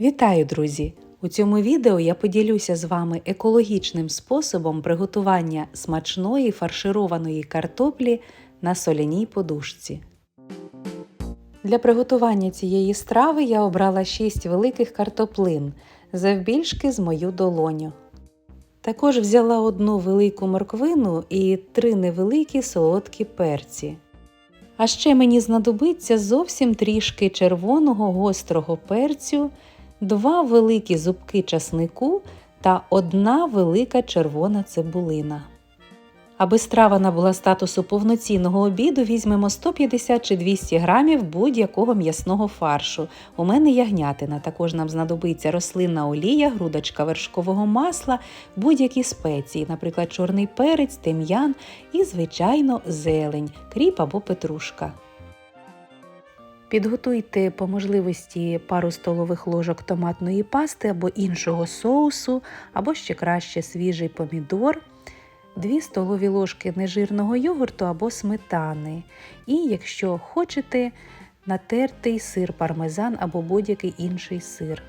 Вітаю, друзі! У цьому відео я поділюся з вами екологічним способом приготування смачної фаршированої картоплі на соляній подушці. Для приготування цієї страви я обрала 6 великих картоплин завбільшки з мою долоню. Також взяла одну велику морквину і три невеликі солодкі перці. А ще мені знадобиться зовсім трішки червоного гострого перцю, два великі зубки часнику та одна велика червона цибулина. Аби страва набула статусу повноцінного обіду, візьмемо 150 чи 200 грамів будь-якого м'ясного фаршу. У мене ягнятина. Також нам знадобиться рослинна олія, грудочка вершкового масла, будь-які спеції, наприклад, чорний перець, тим'ян і, звичайно, зелень, кріп або петрушка. Підготуйте по можливості пару столових ложок томатної пасти або іншого соусу, або ще краще свіжий помідор. 2 столові ложки нежирного йогурту або сметани. І, якщо хочете, натертий сир пармезан або будь-який інший сир.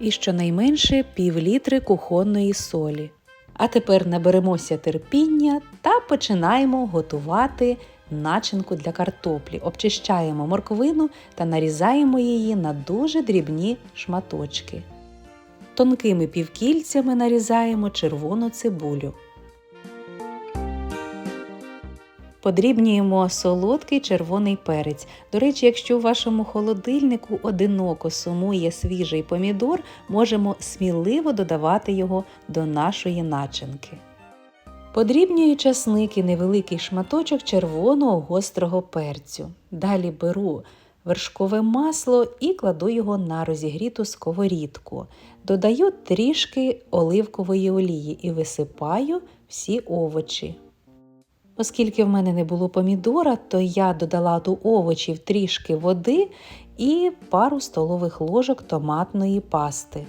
І щонайменше пів літри кухонної солі. А тепер наберемося терпіння та починаємо готувати начинку для картоплі. Обчищаємо морквину та нарізаємо її на дуже дрібні шматочки. Тонкими півкільцями нарізаємо червону цибулю. Подрібнюємо солодкий червоний перець. До речі, якщо у вашому холодильнику одиноко сумує свіжий помідор, можемо сміливо додавати його до нашої начинки. Подрібнюю часник і невеликий шматочок червоного гострого перцю. Далі беру вершкове масло і кладу його на розігріту сковорідку. Додаю трішки оливкової олії і висипаю всі овочі. Оскільки в мене не було помідора, то я додала до овочів трішки води і пару столових ложок томатної пасти.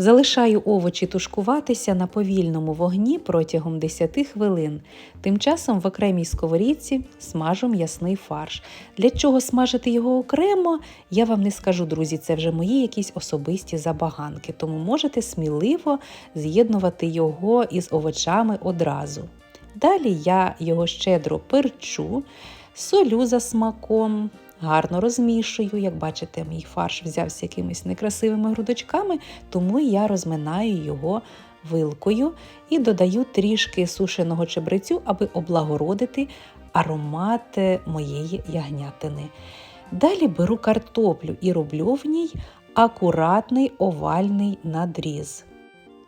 Залишаю овочі тушкуватися на повільному вогні протягом 10 хвилин. Тим часом в окремій сковорідці смажу м'ясний фарш. Для чого смажити його окремо, я вам не скажу, друзі, це вже мої якісь особисті забаганки, тому можете сміливо з'єднувати його із овочами одразу. Далі я його щедро перчу, солю за смаком, гарно розмішую. Як бачите, мій фарш взявся якимись некрасивими грудочками, тому я розминаю його вилкою і додаю трішки сушеного чебрецю, аби облагородити аромат моєї ягнятини. Далі беру картоплю і роблю в ній акуратний овальний надріз.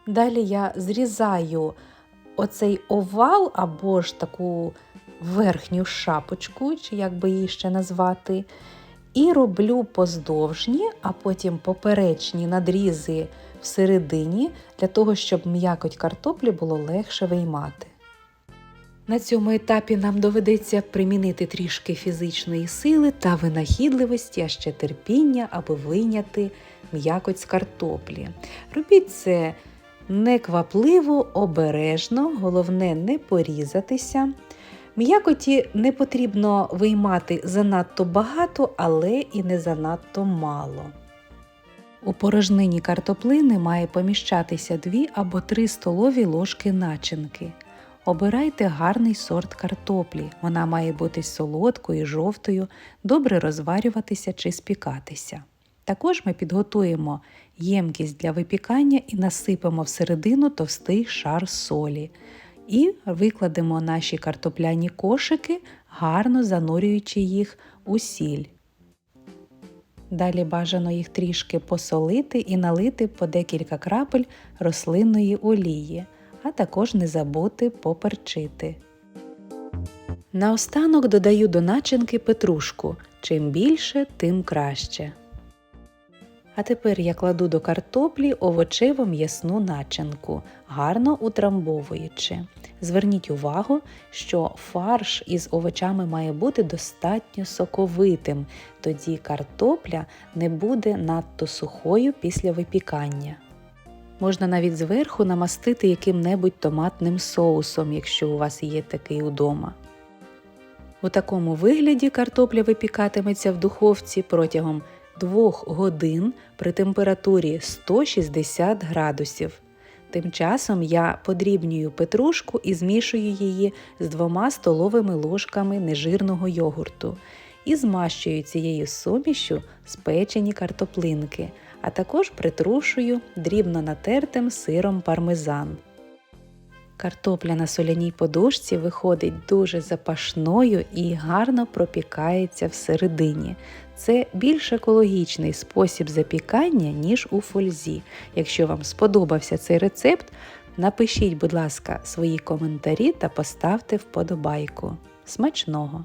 Далі я зрізаю оцей овал або ж таку верхню шапочку, чи як би її ще назвати, і роблю поздовжні, а потім поперечні надрізи всередині, для того, щоб м'якоть картоплі було легше виймати. На цьому етапі нам доведеться примінити трішки фізичної сили та винахідливості, а ще терпіння, аби вийняти м'якоть з картоплі. Робіть це неквапливо, обережно, головне не порізатися. М'якоті не потрібно виймати занадто багато, але і не занадто мало. У порожнині картоплини має поміщатися 2 або 3 столові ложки начинки. Обирайте гарний сорт картоплі. Вона має бути солодкою, жовтою, добре розварюватися чи спікатися. Також ми підготуємо ємкість для випікання і насипемо всередину товстий шар солі. І викладемо наші картопляні кошики, гарно занурюючи їх у сіль. Далі бажано їх трішки посолити і налити по декілька крапель рослинної олії, а також не забути поперчити. Наостанок додаю до начинки петрушку. Чим більше, тим краще. А тепер я кладу до картоплі овочево м'ясну начинку, гарно утрамбовуючи. Зверніть увагу, що фарш із овочами має бути достатньо соковитим, тоді картопля не буде надто сухою після випікання. Можна навіть зверху намастити яким-небудь томатним соусом, якщо у вас є такий удома. У такому вигляді картопля випікатиметься в духовці протягом 2 годин при температурі 160 градусів. Тим часом я подрібнюю петрушку і змішую її з двома столовими ложками нежирного йогурту і змащую цією сумішю спечені картоплинки, а також притрушую дрібно натертим сиром пармезан. Картопля на соляній подушці виходить дуже запашною і гарно пропікається всередині. Це більш екологічний спосіб запікання, ніж у фользі. Якщо вам сподобався цей рецепт, напишіть, будь ласка, свої коментарі та поставте вподобайку. Смачного!